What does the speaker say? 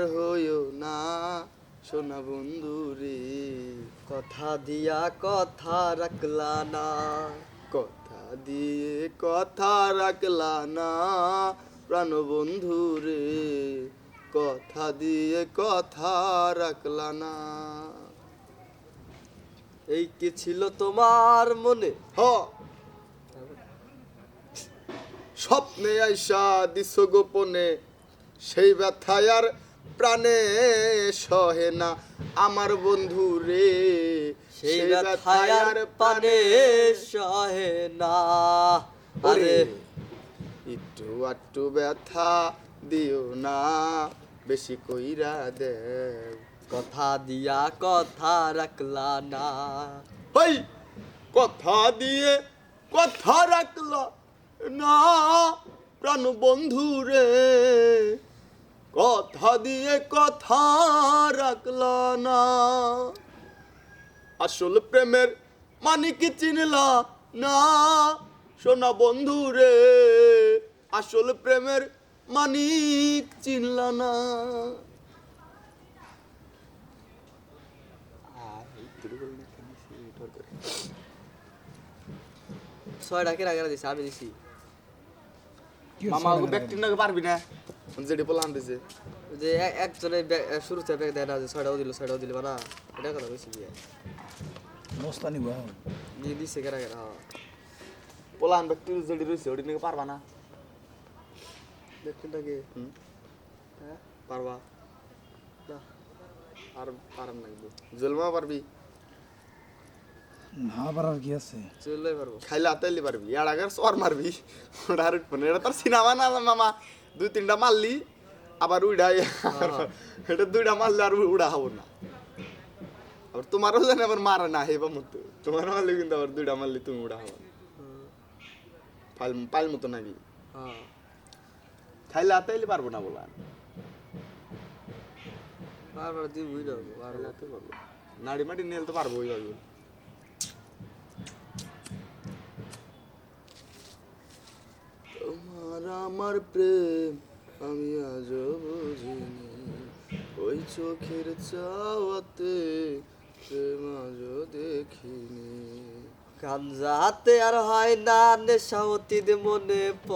হইও না, সোনা বন্ধু রে, কথা দিয়া কথা রাখলা না, কথা দিয়ে কথা রাখলা না, প্রাণ বন্ধু রে, কথা দিয়ে কথা রাখলা না। এই কি ছিল তোমার মনে? হ। স্বপ্নে আইসা দিস গোপনে, সেই ব্যথায় আর প্রাণে সহে না আমার বন্ধু রে। সেই ব্যথায় আর পানে সহে না। আরে আরে। একটু আটটু ব্যথা দিও না বেশি কইরা দেও। কথা দিয়া কথা রাখলা না। হই কথা দিয়ে কথা রাখল না প্রাণ বন্ধু রে। কথা দিয়ে কথা রাখল না। আসল প্রেমের মানে কি চিনলা না। সোনা বন্ধু রে আসল প্রেমের মানিক চিনলা না। ছয় টাকা রাখা দিছে আমি দিছি। মামা ব্যক্তি না পারবি না। যেটি বলান দিছে যে এ- একজনে বে- শুরু থেকে ব্যাগ দেয় না যে ছয়টাও দিল ছয়টাও দিল না এটা কথা বেশি দিয়ে মস্তানি বাহ দিয়ে দিছে কেনা কেনা হ্যাঁ পোলান ব্যক্তি যেটি রয়েছে ওটি নাকি পারবা না দেখুনটাকে হুম হ্যাঁ পারবা না আর পারান লাগবে জলমা পারবি না পারার কি আছে চললেই পারব খাইলে আতাইলি পারবি এর আগে সর মারবি ওটা আর উঠবো না এটা তোর সিনেমা না মামা দুই তিনটা মারলি আবার উড়াই এটা দুইটা মারলে আর উড়া হব না। আবার তোমারও জানে আবার মারা না হেবা মতো তোমার মারলে কিন্তু আবার দুইটা মারলে তুমি উড়া হব। পাইল পাইল মতো নাকি খাইলে আতাইলি পারব না বলা। বারবার দিন বুঝতে পারব। নাড়ি মাটি নিয়ে তো পারব ওই পারব তোমার আমার প্রেম, আমি আজও বুঝিনি। ওই চোখের চাওয়াতে প্রেম আজও দেখিনি। গান যাতে আর হয় না নেশাওতির মনে প